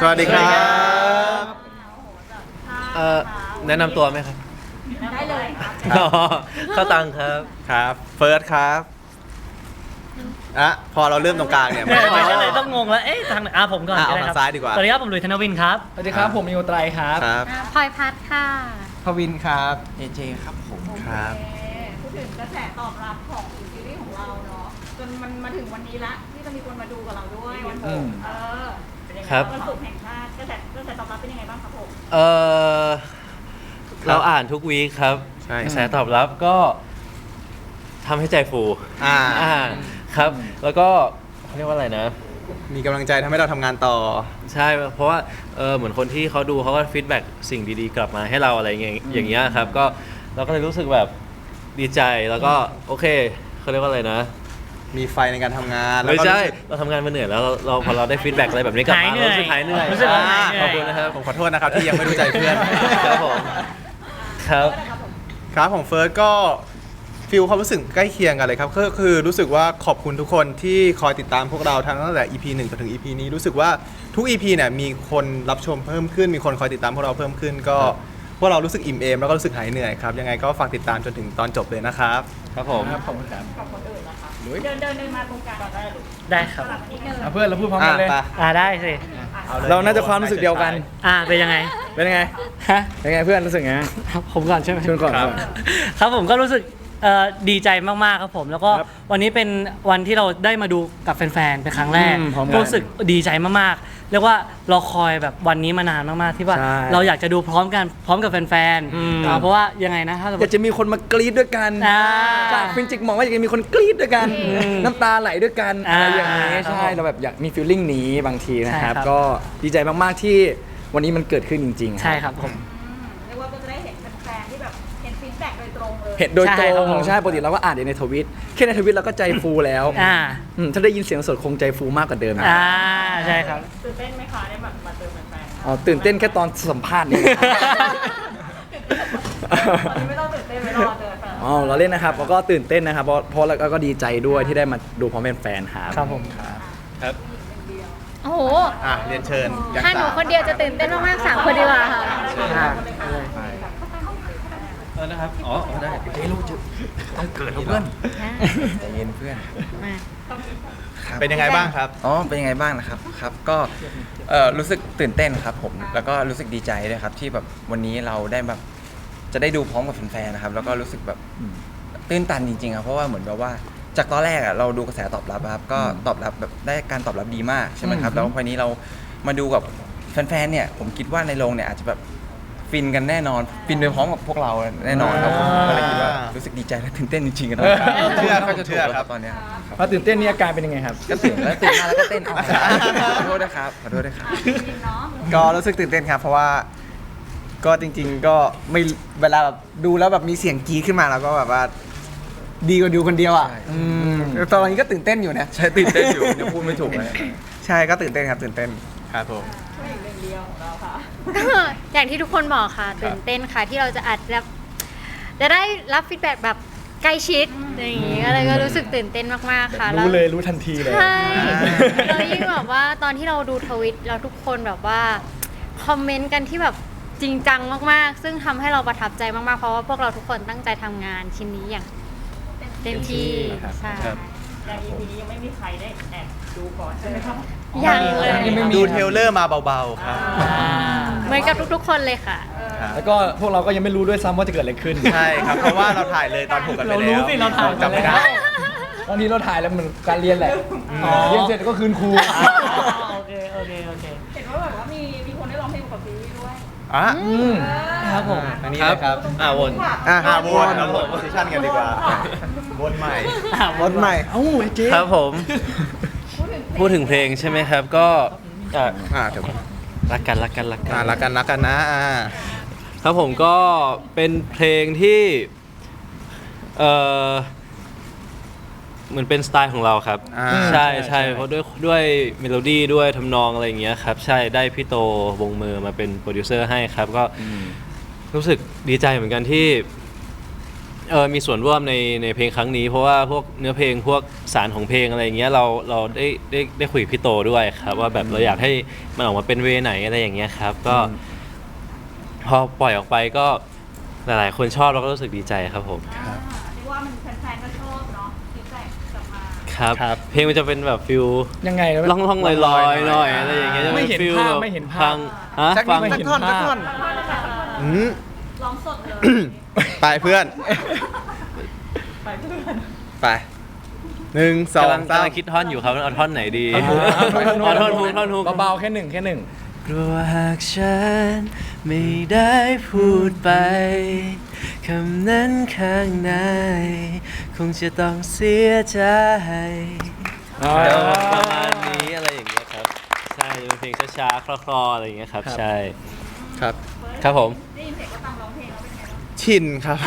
สวัสดีครับ เอ่อแนะนำตัวไหมครับได้เลยครับอ๋อเข้าตังครับ ครับ เฟิร์สครับอะพอเราเริ่มตรงกลางเนี่ยไม่ไม่ก็เลยต้องงงแล้ว เอ๊ะทางไหนอะผมก่อนอะก็เอาได้คทารังซ้ายดีกว่า สวัสดีครับ ผมหลุยธนวินครับ สวัสดีครับ ผมมิวไตรครับครับพลอยพัดค่ะพวินครับเอเจครับผมครับพูดถึงกระแสตอบรับของซีรีส์ของเราเนาะจนมันมาถึงวันนี้ละที่จะมีคนมาดูกับเราด้วยวันอืศุกมร์เออเป็นยังไง ครับ วันศุกร์แห่งชาติกระแสกระแสตอบรับเป็นยังไงบ้างครับผมเออเราอ่านทุกวีคครับใช่ กระแสตอบรับก็ทำให้ใจฟูอ่า อ่าครับ แล้วก็เขาเรียกว่าอะไรนะ มีกำลังใจทำให้เราทำงานต่อ ใช่ เพราะว่าเออเหมือนคนที่เขาดูเขาก็ฟีดแบ็กสิ่งดีๆ กลับมาให้เราอะไรอย่างเงี้ยอย่างเงี้ยครับ ก็เราก็เลยรู้สึกแบบดีใจแล้วก็โอเคเขาเรียกว่าอะไรนะ มีไฟในการทำงานแล้วไม่ก็ใช่รู้สึกเราทำงานมาเหนื่อยแล้วเราเราพอเราได้ฟีดแบ็กอะไรแบบนี้กลับหายมาเหนื่อยเรารู้สึกหายเหนื่อยรู้สึกว่าหายเหนื่อย ขอบคุณนะครับ ผมขอโทษนะครับที่ยังไม่รู้ใจเพื่อน ครับผม ครับ ครับของเฟิร์สก็ฟิลความรู้สึกใกล้เคียงกันเลยครับก็คือรู้สึกว่าขอบคุณทุกคนที่คอยติดตามพวกเราทั้งตั้งแต่ EP 1จนถึง EP นี้รู้สึกว่าทุก EP เนี่ยมีคนรับชมเพิ่มขึ้น มีคนคอยติดตามพวกเราเพิ่มขึ้น ก็พวกเรารู้สึกอิ่มเอมแล้วก็รู้สึกหายเหนื่อยครับยังไงก็ฝากติดตามจนถึงตอนจบเลยนะครับ ครับผมครับ ขอบคุณครับกับคนอื่นนะคะ เดินเดินเดินมาตรงกลางได้หรือได้ครับ สลับนิดนึงอะเพื่อนเราพูดพร้อมกันเลย อะอ่าได้สิ เราน่าจะความรู้สึกเดียวกัน อ่าเป็นยังไง เป็นยังไง ฮะ เป็นไงเพื่อนรู้สึกไง ผมก่อนใช่ไหมชวนก่อนครับ ครับผมก็รู้สึก เอ่อดีใจมากๆครับผม แล้วก็ครับวันนี้เป็นวันที่เราได้มาดูกับแฟนๆเป็นครั้งแรกอืมพร้อมกันก็รู้สึกดีใจมากๆเรียกว่าเราคอยแบบวันนี้มานานมากๆที่ว่า ใช่เราอยากจะดูพร้อมกันพร้อมกับแฟนอืม ๆอ่าเพราะว่ายังไงนะถ้าสมมอยากติจะมีคนมากรี๊ดด้วยกัน อ่าจากฟินจิกมองว่าอยากจะมีคนกรี๊ดด้วยกันอืมน้ำตาไหลด้วยกันอ่าอะไรอย่างนี้ครับใช่เราแบบอยากมีฟีลลิ่งนี้บางทีนะครับ ใช่ครับ ก็ดีใจมากๆที่วันนี้มันเกิดขึ้นจริงๆ ใช่ครับผม เลยเห็นโดยตใช่รครับผมงใช่ปกติเราก็อ่านในทวิตแค่ในทวิตเราก็ใจฟูแล้วอ่าอืมถ้าได้ยินเสียงสดคงใจฟูมากกว่าเดิมนะอ่าใช่ครับ ตื่นเต้นไหมคะได้แบบมาเจอแฟนๆอ๋อตื่นเต้นแค่ตอนสัมภาษณ์นี่ตอนนี้ไม่ต้องตื่นเต้นไม่รอเจอแฟนอ๋อเราเล่นนะครับแล้วก็ตื่นเต้นนะครับ เพราะเพราะแล้วก็ดีใจด้วยที่ได้มาดูพร้อมเป็นแฟนครับครับผม ครับโอ้โห อะเรียนเชิญยังถ้าหนูสามคนเดียวจะตื่นเต้นมากๆสามคนดีกว่าค่ะ เออนะครับ อ๋ออ๋อได้ต้องเกิดแล้วเพื่อนใจเย็นเพื่อน มา ครับ เป็นยังไงบ้างครับ อ๋อ เป็นยังไงบ้างนะครับ ครับ ก็เอ่อรู้สึกตื่นเต้นครับผม แล้วก็รู้สึกดีใจด้วยครับ ที่แบบวันนี้เราได้แบบจะได้ดูพร้อมกับแฟนๆนะครับ แล้วก็รู้สึกแบบตื้นตันจริงๆครับเพราะว่าเหมือนแบบว่าจากตอนแรกอะเราดูกระแสตอบรับอะครับ ก็ตอบรับแบบได้การตอบรับดีมากใช่ไหมครับอืมแล้วพอนี้เรามาดูกับแฟนๆเนี่ย ผมคิดว่าในโรงเนี่ยอาจจะแบบ ฟินกันแน่นอน ฟินไปพร้อมกับพวกเราแน่นอนครับผมก็เลยคิดว่ารู้สึกดีใจและตื่นเต้นจริงๆกันนะเชื่อครับจะเชื่ถูกอแล้วคครัรับบตอนเนี้ยพอตื่นเต้นนี่อาการเป็นยังไงครับ ก็ตื่นแล้วตื่นมาแล้วก็เต้นเอาขอโทษนะครับขอโทษด้วยครับเนาะก็รู้สึกตื่นเต้นครับ เพราะว่า ก็จริง ๆ ก็ไม่เวลาแบบดูแล้วแบบมีเสียงกรีดขึ้นมาแล้วก็แบบว่า ดีกว่าดูคนเดียวอะใช่อืมตอนนี้ก็ตื่นเต้นอยู่นะ ใช่ตื่นเต้นอยู่ยังพูดไม่ถูกเลยใช่ก็ตื่นเต้นครับตื่นเต้นครับผม ผู้หญิงเรื่องเดียวของเราค่ะอย่างที่ทุกคนบอกค่ะตื่นเต้นค่ะที่เราจะอัดแบบจะได้รับฟีดแบ็กแบบใกล้ชิดอย่างงี้อะไรก็รู้สึกตื่นเต้นมากๆค่ะแว รู้เลยรู้ทันทีเลย ใช่เรายิ่งแบบว่าตอนที่เราดูทวิตเราทุกคนแบบว่าคอมเมนต์กันที่แบบจริงจังมากๆ ซึ่งทำให้เราประทับใจมากๆ เพราะว่าพวกเราทุกคนตั้งใจทำงานชิ้นนี้อย่างเต็มที่ใช่ ครับ อย่าง EP นี้ยังไม่มีใครได้แอบดูก่อนใช่ไหมครับยังเลยยังไม่มี ดูเทรลเลอร์มาเบาๆครับ เหมือนกับทุกๆ คนเลยค่ะ แล้วก็พวกเราก็ยังไม่รู้ด้วยซ้ำว่าจะเกิดอะไรขึ้นใช่ครับเพราะว่าเราถ่ายเลยตอนหกกันไปเราแล้วรู้สิเราถ่ายจำไม่ได้ตอนนี้เราถ่ายแล้วมันการเรียนแหละอ๋อ เรียนเสร็จก็คืนครู โอเค โอเค โอเค เห็นว่าแบบว่ามีมีคนได้ร้องเพลงกับซีรีส์ด้วยอะครับผม อันนี้เลยครับ อ่าวน อะอะวนครับผมโพสิชันกันดีกว่า วนใหม่รถใหม่ เอ้าไอ้เจ๊ครับผม พูดถึงเพลงใช่ไหมครับ ก็อะอะเดี๋ยวรักกันรักกันรักกัอะนรักกันรักกันนะอ่าครับผมก็เป็นเพลงที่เออเหมือนเป็นสไตล์ของเราครับ อ่าใช่ใช่เพราะด้วยด้วยเมโลดี้ด้วยทำนองอะไรอย่างเงี้ยครับใช่ได้พี่โตวงมือมาเป็นโปรดิวเซอร์ให้ครับ ก็รู้สึกดีใจเหมือนกันที่ เออมีส่วนร่วมในในเพลงครั้งนี้ เพราะว่าพวกเนื้อเพลงพวกสารของเพลงอะไรอย่างเงี้ยเราเราได้ได้ได้คุยกับพี่โตด้วยครับ ว่าแบบเราอยากให้มันออกมาเป็นเวไหนอะไรอย่างเงี้ยครับ ก็ พอปล่อยออกไปก็หลายๆ คนชอบเราก็รู้สึกดีใจครับผม อ่าเรียกว่ามันแฟนๆก็ชอบเนาะฟีดแบ็กกลับมาครับ ครับ เพลงมันจะเป็นแบบฟิลยังไงนะ ล่องล่องลอยลอยๆหน่อยอะไรอย่างเงี้ยจะไม่เป็นเห็นฟิลภาพแบบไม่เห็นภาพฟังฮะสักฟังนิดสักท่อนสักท่อนขอโทษนะคะขอโทษอืม ร้องสดเลย ไปเพื่อน ไปเพื่อนไปหนึ่งสองกำลังสากำม ลังคิดท่อนอยู่ครับเอาท่อนไหนดีท่อนฮุก เอาท่อนฮุกท่อนฮุก เบาๆแค่หนึ่งแค่หนึ่ง กลัวหากฉันไม่ได้พูดไป คำนั้นข้างใน คงจะต้องเสียใจประมาณนี้อะไรอย่างเงี้ยครับ ใช่จะเป็นเพลงช้าๆคลอๆอะไรอย่างเงี้ยครับใช่ ครับ ครับผมได้ยินเสียงก็ตาม ชินครับ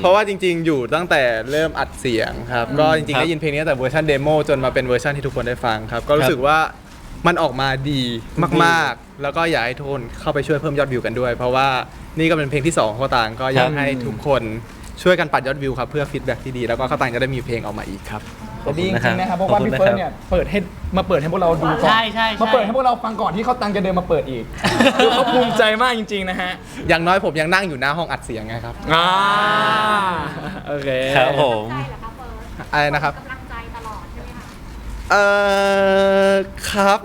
เพราะว่าจริง ๆ อยู่ตั้งแต่เริ่มอัดเสียงครับ ก็จริงครัๆบได้ยินเพลงนี้ตั้งแต่เวอร์ชันเดโมจนมาเป็นเวอร์ชันที่ทุกคนได้ฟังครับ ก็รู้สึกว่ามันออกมาดีมากๆ แล้วก็อยากให้ทุกคนเข้าไปช่วยเพิ่มยอดวิวกันด้วย เพราะว่านี่ก็เป็นเพลงที่2ของข้าวตางก็อยากให้ทุกคนช่วยกันปัดยอดวิวครับเพื่อฟีดแบ็กที่ดีแล้วก็ข้าวตางจะได้มีเพลงออกมาอีกครับ แต่ดีจริงๆนะครับเพราะว่าขอบคุณพี่เฟิร์สนะครับเนี่ยเปิดให้มาเปิดให้พวกเราดูก่อนใช่ใช่ใช่ มาเปิดให้พวกเราฟังก่อนที่เขาตังจะเดินมาเปิดอีกคือเขาภูมิใจมากจริง ๆ นะฮะอย่างน้อยผมยังนั่งอยู่หน้าห้องอัดเสียงไงครับอ่าโอเคครับผมใจเหรอคะเฟิร์สอะไรนะครับ กำลังใจตลอดใช่ไหมคะเออครับ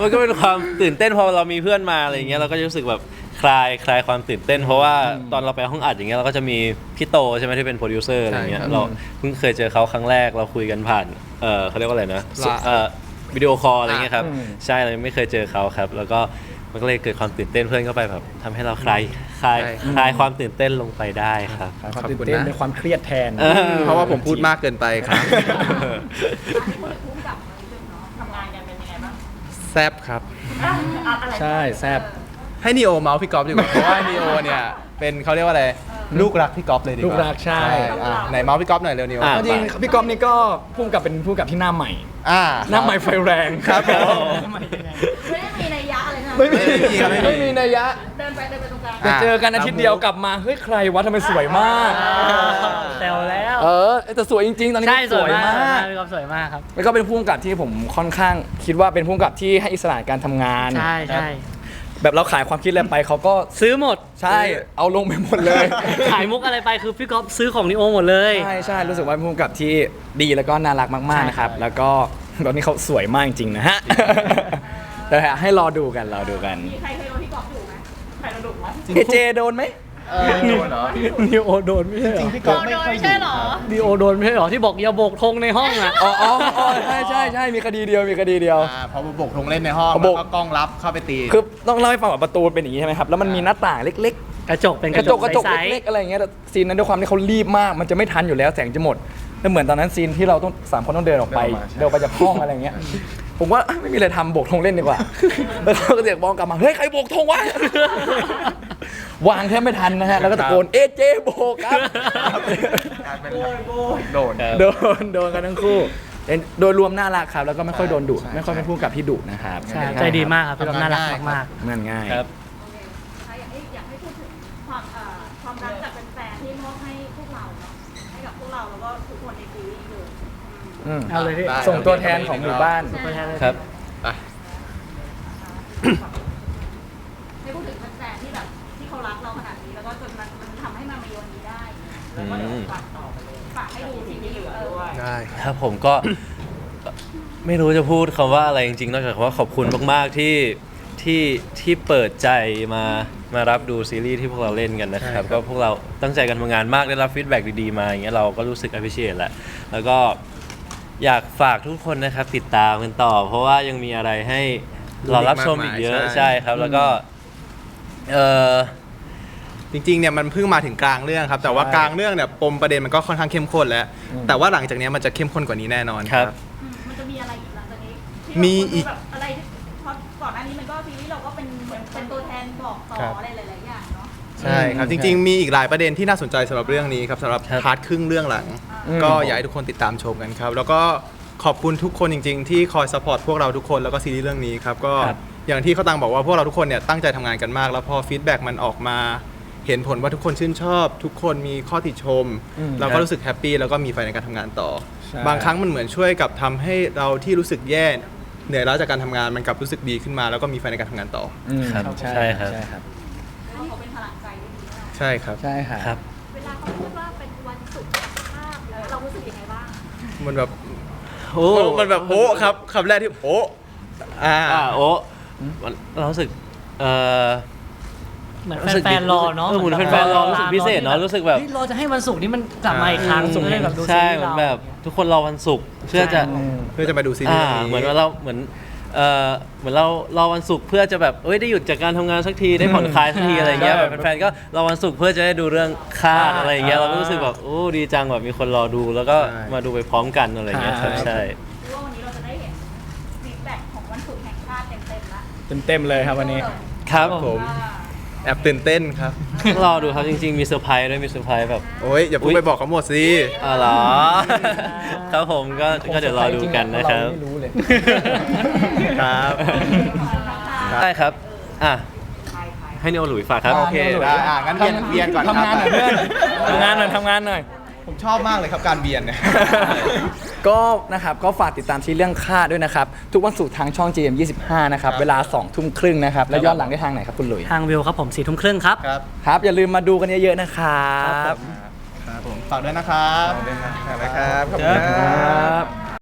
มันก็เป็นความตื่นเต้นพอเรามีเพื่อนมาอะไรอย่างเงี้ยเราก็จะรู้สึกแบบ คลายคลายความตื่นเต้น เพราะว่าตอนเราไปห้องอัดอย่างเงี้ยเราก็จะมีพี่โตใช่ไหมที่เป็นโปรดิวเซอร์อะไรเงี้ยใช่ครับเราเพิ่งเคยเจอเขาครั้งแรกเราคุยกันผ่านเออเขาเรียกว่าอะไรนะไลน์เออวิดีโอคอลอะไรเงี้ยครับอืมใช่เราไม่เคยเจอเขาครับ แล้วก็มันก็เลยเกิดความตื่นเต้นเพื่อนก็ไปแบบทำให้เราคลายคลายคลายความตื่นเต้นลงไปได้ครับความขอบตื่นคุณเต้นนะ เป็นความเครียดแทนเออเพราะว่าผมพูดมากเกินไปครับอะให้พูดกับนิดนึงเนาะทำงานกันเป็นยังไงบ้างแซบครับ อะอะอะไรใช่แซบ ให้นีโอเมาส์พี่ก๊อฟดีกว่า เพราะว่านีโอเนี่ยเป็นเขาเรียกว่าอะไรลูกรักพี่ก๊อฟเลยดีกว่าลูกรักใช่ อะไหนเมาส์พี่ก๊อฟหน่อยเร็วนีโออะ จริงๆพี่ก๊อฟนี่ก็พุ่งกับเป็นผู้กับที่หน้าใหม่ อ่า หน้าใหม่ไฟแรงครับผมไม่ได้มีนัยยะอะไรนะไม่มีไม่มีครับไม่มี ไม่มีนัยยะเดินไปเดินไปตรงกลางไปเจอกันอาทิตย์เดียวกลับมาเฮ้ยใครวะทำไมสวยมาก แซวแล้วเออแต่สวยจริงๆตอนนี้ใช่สสววยยมากมาก พี่ก๊อฟสวยมากครับ แล้วก็เป็นผู้กำกับที่ผมค่อนข้างคิดว่าเป็นผู้กำกับที่ให้อิสระในการทำงานใช่ใช่ แบบเราขายความคิดอะไรไปเขาก็ซื้อหมด ใช่เอาลงไปหมดเลย ขายมุกอะไรไปคือพี่ก๊อฟซื้อของนิโอหมดเลย ใช่ใช่รู้สึกว่าเป็นผู้กำกับที่ดีแล้วก็น่ารักมากๆนะครับ แล้วก็ตอนนี้เขาสวยมากจริงๆนะฮะแต่ให้รอดูกันรอดูกัน มีใครเคยโดนพี่กอล์ฟดุไหมใครโดนดุไหมเอเจโดนไหม นิโอโดนไม่ใช่เหรอโดนไม่ใช่เหรอนิโอโดนไม่ใช่เหรอที่บอกอย่าโบกธงในห้องอะ อ๋ออ๋ออ๋อใช่ใช่ใช่มีคดีเดียวมีคดีเดียว อ่าพอโบกธงเล่นในห้องพอแล้โบวก ก็กล้องรับเข้าไปตี คือต้องเล่าให้ฟังว่าประตูเป็นอย่างนี้ใช่ไหมครับ แล้วมันมีหน้าต่างเล็กกระจกเป็นๆกกระระจจกกกระจกใสเล็กๆอะไรอย่างเงี้ยแต่ซีนนั้นด้วยความที่เขารีบมาก มันจะไม่ทันอยู่แล้วแสงจะหมดแล้วเหมือนตอนนั้นซีนที่เราต้องสามคนต้องเดินออกไปเดินออกไปจากห้องอะไรอย่างเงี้ย ผมว่าอะไม่มีอะไรทำโบกธงเล่นดีกว่า แล้วเขาก็เรียกบองกลับมาเฮ้ยใครโบกธงวะ วางแทบไม่ทันนะฮะ แล้วก็ตะโกนเอเจโบกครับโดน โดนโดนกันทั้งคู่แต่โดยรวมน่ารักครับ แล้วก็ไม่ค่อยโดนดุไม่ค่อยเป็นผู้กับที่ดุนะครับใช่ ใจดีมากครับพี่ก๊อฟน่ารักมากเงินง่าย ครับคะอยากให้อยากให้พูดถึงความเอ่อความรักจากแฟนๆที่มอบให้พวกเราเนาะให้กับพวกเราแล้วก็ทุกคนในซีรีส์เลยอืมๆเอาเลยพี่ได้ ส่งตัวแทนของหมู่บ้าน ตัวแทนเลย ครับไปให้ แล้วก็เดี๋ยวฝากต่อไปเลยฝากให้ดูทีนี้เหลือด้วย ได้ครับผมก็ ไม่รู้จะพูดคำว่าอะไรจริงๆ นอกจากว่าขอบคุณมากๆที่ที่ที่เปิดใจมามารับดูซีรีส์ที่พวกเราเล่นกันนะครับ ก็พวกเราตั้งใจกันทำงานมากได้รับฟีดแบ็กดีๆมาอย่างเงี้ยเราก็รู้สึก appreciate แหละแล้วก็อยากฝากทุกคนนะครับติดตามกันต่อ เพราะว่ายังมีอะไรให้เรารับชมอีกเยอะใช่ใช่ครับ แล้วก็เออ จริงๆเนี่ยมันเพิ่งมาถึงกลางเรื่องครับแต่ว่ากลางเรื่องเนี่ยปมประเด็นมันก็ค่อนข้างเข้มข้นแล้ว แต่ว่าหลังจากเนี้ยมันจะเข้มข้นกว่านี้แน่นอนครับ อืมมันจะมีอะไรอีกหลังจากนี้ที่มีอีก แบบอะไรที่เพราะก่อนหน้านี้มันก็ซีรีส์เราก็เป็นเหมือนเป็นตัวแทนบอกต่อครับ อะไรหลายๆอย่างเนาะใช่ครับ จริง ๆ มีอีกหลายประเด็นที่น่าสนใจสำหรับเรื่องนี้ครับสำหรับครับพาร์ทครึ่งเรื่องหลัง อืม ก็อยากให้ทุกคนติดตามชมกันครับ แล้วก็ขอบคุณทุกคนจริง ๆ ที่คอยสปอร์ตพวกเราทุกคนแล้วก็ซีรีส์เรื่องนี้ครับก็ครับอย่างที่เขาตังบอกว่าพวกเราทุกคนเนี่ยตั้งใจทำงานกันมาก แล้วพอฟีดแบ็กมันออกมา เห็นผลว่าทุกคนชื่นชอบ ทุกคนมีข้อติชม อืมเราก็รู้สึกแฮปปี้แล้วก็มีไฟในการทำงานต่อ ใช่ บางครั้งมันเหมือนช่วยกับทำให้เราที่รู้สึกแย่เหนื่อยล้าจากการทำงานมันกลับรู้สึกดีขึ้นมา แล้วก็มีไฟในการทำงานต่อ อืมครับใช่ครับ ใช่ครับเพราะเขาเป็นพลังใจที่ดีมากใช่ครับ ใช่ค่ะครับเวลาเขาพูดว่าเป็นวันศุกร์ภาพเรารู้สึกยังไงบ้าง มันแบบโอ้มันแบบโอ้ครับคำแรกที่โอ้อ่า อ่าโอ้มันเรารู้สึกเออ เหมือนรู้สึกแฟนๆรอเนาะเออเหมือนแฟนๆรอรู้สึกพิเศษเนอะรู้สึกแบบ ฮ้ยรอจะให้วันศุกร์นี้มันกลับมาอีกครั้งอ่าจะได้แบบดูซีใช่รีส์เหมือนเรา แบบทุกคนรอวันศุกร์เพื่อจะเพื่อจะมาดูซีรีอ่าส์นี้เหมือนว่าเราเหมือนเออเหมือนเรารอวันศุกร์เพื่อจะแบบเอ้ยได้หยุดจากการทำงานสักทีได้ผ่อนคลายสักทีอะไรเงี้ยใช่แบบแฟนๆก็รอวันศุกร์เพื่อจะได้ดูเรื่องคาดอะไรอย่างเงี้ยอ่าเราก็รู้สึกแบบโอ้ดีจังแบบมีคนรอดูแล้วก็ใช่ มาดูไปพร้อมกันอะไรเงี้ยครับครับใช่ หรือว่าวันนี้เราจะได้เห็นฟีดแบ็กของวันศุกร์แห่งชาติเต็มๆแล้วเต็มๆเลยครับวันนี้ ครับผม แอบตื่นเต้นครับ รอดูครับจริงๆมีเซอร์ไพรส์ด้วยมีเซอร์ไพรส์แบบ โอ้ยอย่าเพูดไปบอกเขาหมดสิ อ๋อเหรอ ครับผมก็ก็เดี๋ยวรอดูกันนะครับ เราไม่รู้เลย ครับ ได้ครับ อะ ให้เนโอหลุยฝากครับ โอเคได้อะงั้นเวียนเวียนก่อนครับ ทำงานหน่อยเพื่อน ทำงานหน่อยทำงานหน่อย ผมชอบมากเลยครับการเบียนเนี่ย ก็นะครับก็ฝากติดตามซีรีส์เรื่องค่าด้วยนะครับ ทุกวันศุกร์ทางช่อง GM 25นะครับครับเวลา2ทุ่มครึ่งนะครับ แล้วย้อนหลังได้ทางไหนครับคุณหลุยทางวิวครับผมสี่ทุ่มครึ่งครับ ครับครับ อย่าลืมมาดูกันเยอะๆนะครับ ครับผมฝากด้วยนะครับนะครับขอบคุณครับครับ